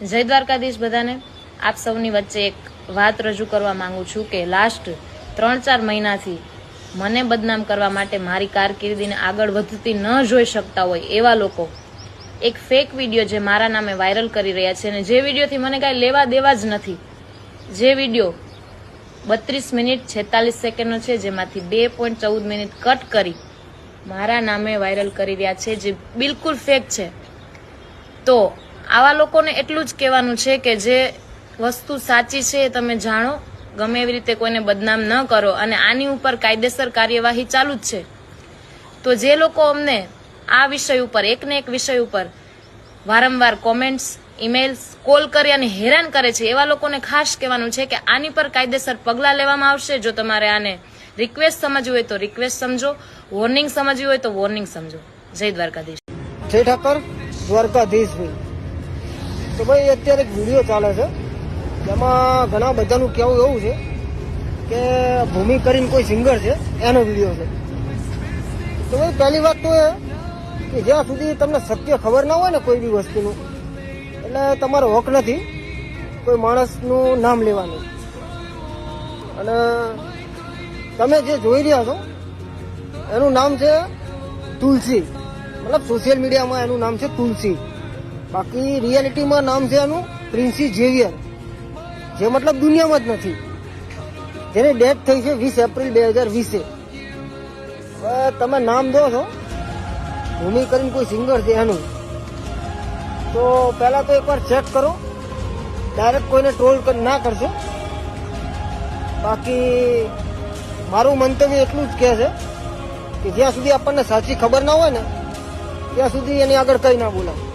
જય દ્વારકાધીશ બધાને. આપ સૌની વચ્ચે એક વાત રજૂ કરવા માંગુ છું કે લાસ્ટ ત્રણ ચાર મહિનાથી મને બદનામ કરવા માટે મારી કારકિર્દીને આગળ વધતી ન જોઈ શકતા હોય એવા લોકો એક ફેક વીડિયો જે મારા નામે વાયરલ કરી રહ્યા છે અને જે વિડીયોથી મને કાંઈ લેવા દેવા જ નથી. જે વીડિયો બત્રીસ મિનિટ છેતાલીસ સેકન્ડનો છે, જેમાંથી બે પોઈન્ટ ચૌદ મિનિટ કટ કરી મારા નામે વાયરલ કરી રહ્યા છે, જે બિલકુલ ફેક છે. તો આવા લોકોને એટલું જ કહેવાનું છે કે જે વસ્તુ સાચી છે એ તમે જાણો, ગમે એવી રીતે કોઈને બદનામ ન કરો અને આની ઉપર કાયદેસર કાર્યવાહી ચાલુ જ છે. તો જે લોકો અમને આ વિષય ઉપર એક ને એક વિષય ઉપર વારંવાર કોમેન્ટ્સ ઇમેલ્સ કોલ કરી અને હેરાન કરે છે, એવા લોકોને ખાસ કહેવાનું છે કે આની પર કાયદેસર પગલાં લેવામાં આવશે. જો તમારે આને રિક્વેસ્ટ સમજવી હોય તો રિક્વેસ્ટ સમજો વોર્નિંગ સમજવી હોય તો વોર્નિંગ સમજો. જય દ્વારકાધીશ. જય ઠાકર, દ્વારકાધીશ તો ભાઈ અત્યારે એક વીડિયો ચાલે છે, જેમાં ઘણા બધાનું કહેવું એવું છે કે ભૂમિ કરીને કોઈ સિંગર છે, એનો વીડિયો છે. તો ભાઈ પહેલી વાત તો એ કે જ્યાં સુધી તમને સત્ય ખબર ના હોય ને કોઈ બી વસ્તુનું, એટલે તમારો હક નથી કોઈ માણસનું નામ લેવાનું. અને તમે જે જોઈ રહ્યા છો, એનું નામ છે તુલસી. મતલબ સોશિયલ મીડિયામાં એનું નામ છે તુલસી. બાકી રિયાલિટીમાં નામ છે એનું પ્રિન્સી ઝેવિયર, જે મતલબ દુનિયામાં જ નથી. જેની ડેથ થઈ છે વીસ એપ્રિલ બે હજાર વીસે. તમે નામ દો છો, ભૂમિ કરીને કોઈ સિંગર છે એનું. તો પહેલાં તો એકવાર ચેક કરો ડાયરેક્ટ કોઈને ટ્રોલ ના કરશો. બાકી મારું મંતવ્ય એટલું જ કહે છે કે જ્યાં સુધી આપણને સાચી ખબર ના હોય ને, ત્યાં સુધી એની આગળ કંઈ ના બોલાય.